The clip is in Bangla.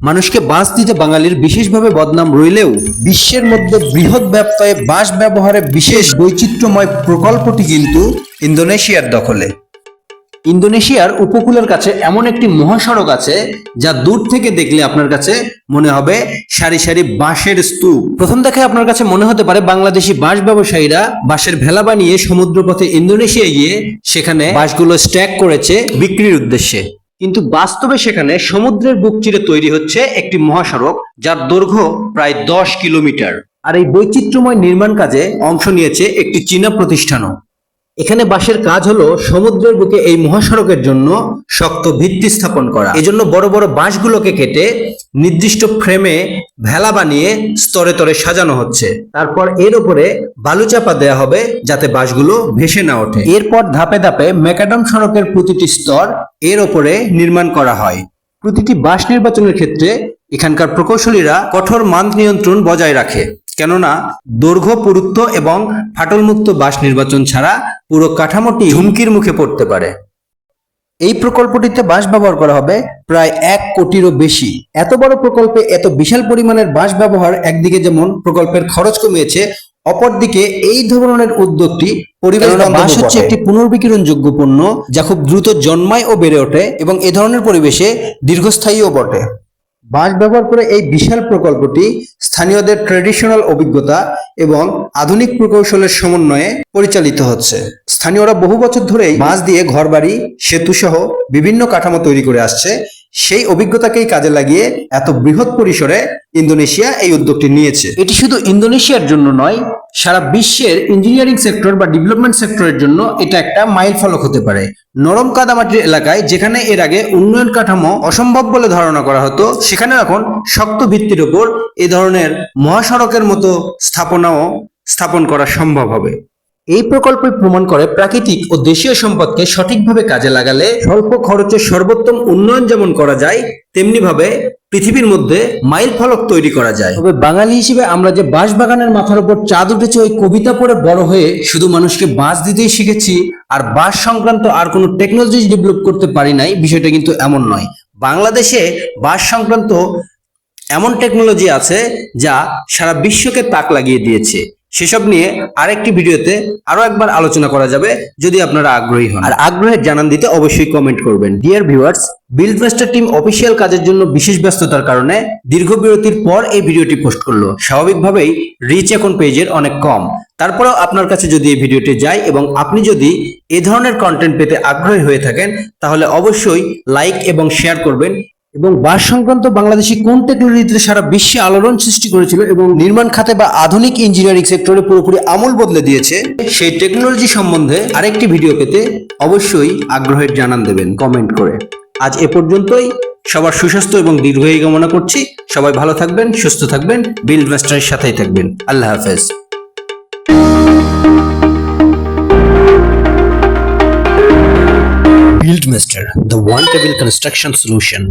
মানুষকে বাঁশ দিতে বাঙালির বিশেষভাবে বদনাম রইলেও বিশ্বের মধ্যে বৃহৎ ব্যত্যয়ে বাঁশ ব্যবহারে বিশেষ বৈচিত্র্যময় প্রকল্পটি কিন্তু ইন্দোনেশিয়ার দখলে। ইন্দোনেশিয়ার উপকূলের কাছে এমন একটি মহাসড়ক আছে যা দূর থেকে দেখলে আপনার কাছে মনে হবে সারি সারি বাঁশের স্তূপ। প্রথম দেখে আপনার কাছে মনে হতে পারে বাংলাদেশি বাঁশ ব্যবসায়ীরা বাঁশের ভেলা বানিয়ে সমুদ্রপথে ইন্দোনেশিয়ায় গিয়ে সেখানে বাঁশগুলো স্ট্যাক করেছে বিক্রির উদ্দেশ্যে। কিন্তু বাস্তবে সেখানে সমুদ্রের বুক চিরে তৈরি হচ্ছে একটি মহাসড়ক যার দৈর্ঘ্য প্রায় দশ কিলোমিটার। আর এই বৈচিত্র্যময় নির্মাণ কাজে অংশ নিয়েছে একটি চীনা প্রতিষ্ঠানও। এখানে বাঁশের কাজ হলো সমুদ্রের বুকে এই মহাসড়কের জন্য শক্ত ভিত্তি স্থাপন করা। এজন্য বড় বড় বাঁশগুলোকে কেটে নির্দিষ্ট ফ্রেমে ভেলা বানিয়ে স্তরে তরে সাজানো হচ্ছে। তারপর এর উপরে বালু চাপা দেওয়া হবে যাতে বাঁশগুলো ভেসে না ওঠে। এরপর ধাপে ধাপে ম্যাকাডম সড়কের প্রতিটি স্তর এর ওপরে নির্মাণ করা হয়। প্রতিটি বাঁশ নির্বাচনের ক্ষেত্রে এখানকার প্রকৌশলীরা কঠোর মান নিয়ন্ত্রণ বজায় রাখে। কেননা দৈর্ঘ্য পুরুত্ব এবং ফাটলমুক্ত বাস নির্বাচন ছাড়া পুরো কাঠামোটি হুমকির মুখে পড়তে পারে। এই প্রকল্পটিতে বাঁশ ব্যবহার করা হবে প্রায় এক কোটিরও বেশি। এত বড় প্রকল্পে এত বিশাল পরিমাণের বাঁশ ব্যবহার একদিকে যেমন প্রকল্পের খরচ কমিয়েছে অপরদিকে এই ধরনের উদ্যোগটি পরিবেশ বাঁশ হচ্ছে একটি পুনর্বিকিরণযোগ্য পণ্য যা খুব দ্রুত জন্মায় ও বেড়ে ওঠে এবং এ ধরনের পরিবেশে দীর্ঘস্থায়ীও বটে। বাঁশ ব্যবহার করে এই বিশাল প্রকল্পটি স্থানীয়দের ট্রেডিশনাল অভিজ্ঞতা এবং আধুনিক প্রকৌশলের সমন্বয়ে পরিচালিত হচ্ছে। স্থানীয়রা বহু বছর ধরেই বাঁশ দিয়ে ঘরবাড়ি সেতু সহ বিভিন্ন কাঠামো তৈরি করে আসছে। সেই অভিজ্ঞতাকেই কাজে লাগিয়ে এত বৃহৎ পরিসরে ইন্দোনেশিয়া এই উদ্যোগটি নিয়েছে। এটি শুধু ইন্দোনেশিয়ার জন্য নয়, সারা বিশ্বের ইঞ্জিনিয়ারিং সেক্টর বা ডেভেলপমেন্ট সেক্টরের জন্য এটা একটা মাইল ফলক হতে পারে। নরম কাদামাটির এলাকায়, যেখানে এর আগে উন্নয়ন কাঠামো অসম্ভব বলে ধারণা করা হতো, সেখানে এখন শক্ত ভিত্তির উপর এ ধরনের মহাসড়কের মতো স্থাপনাও স্থাপন করা সম্ভব হবে। এই প্রকল্প প্রমাণ করে প্রাকৃতিক ও দেশীয় সম্পদকে সঠিকভাবে কাজে লাগালে স্বল্প খরচে সর্বোত্তম উন্নয়ন যেমন করা যায় তেমনি ভাবে পৃথিবীর মধ্যে মাইল ফলক তৈরি করা যায়। তবে বাঙালি হিসেবে আমরা যে বাঁশ বাগানের মাথার উপর চাঁদ উঠেছে, ওই কবিতা পড়ে বড় হয়ে শুধু মানুষকে বাঁশ দিতেই শিখেছি, আর বাঁশ সংক্রান্ত আর কোনো টেকনোলজি ডেভেলপ করতে পারি নাই, বিষয়টা কিন্তু এমন নয়। বাংলাদেশে বাঁশ সংক্রান্ত এমন টেকনোলজি আছে যা সারা বিশ্বকে তাক লাগিয়ে দিয়েছে। সেসব নিয়ে আরেকটি ভিডিওতে আরও একবার আলোচনা করা যাবে যদি আপনারা আগ্রহী হন। আর আগ্রহের জানান দিতে অবশ্যই কমেন্ট করবেন। Dear viewers build master team official কাজের জন্য বিশেষ ব্যস্ততার কারণে দীর্ঘ বিরতির পর এই ভিডিওটি পোস্ট করল। স্বাভাবিকভাবেই রিচ এখন পেজের অনেক কম। তারপরেও আপনার কাছে যদি এই ভিডিওটি যায় এবং আপনি যদি এ ধরনের কন্টেন্ট পেতে আগ্রহী হয়ে থাকেন, তাহলে অবশ্যই লাইক এবং শেয়ার করবেন। এবং বাস সংক্রান্ত বাংলাদেশি কোন টেকনোলজিতে সারা বিশ্বে আলোড়ন সৃষ্টি করেছিল এবং নির্মাণ খাতে বা আধুনিক ইঞ্জিনিয়ারিং সেক্টরে পুরোপুরি আমূল বদলে দিয়েছে সেই টেকনোলজি সম্বন্ধে আরেকটি ভিডিও পেতে অবশ্যই আগ্রহের জানান দেবেন কমেন্ট করে। আজ এ পর্যন্তই। সবার সুস্বাস্থ্য এবং দীর্ঘায়ু কামনা করছি। সবাই ভালো থাকবেন সুস্থ থাকবেন বিল্ড মাস্টারের সাথেই থাকবেন। আল্লাহ হাফেজ। Build Master, the one table construction solution.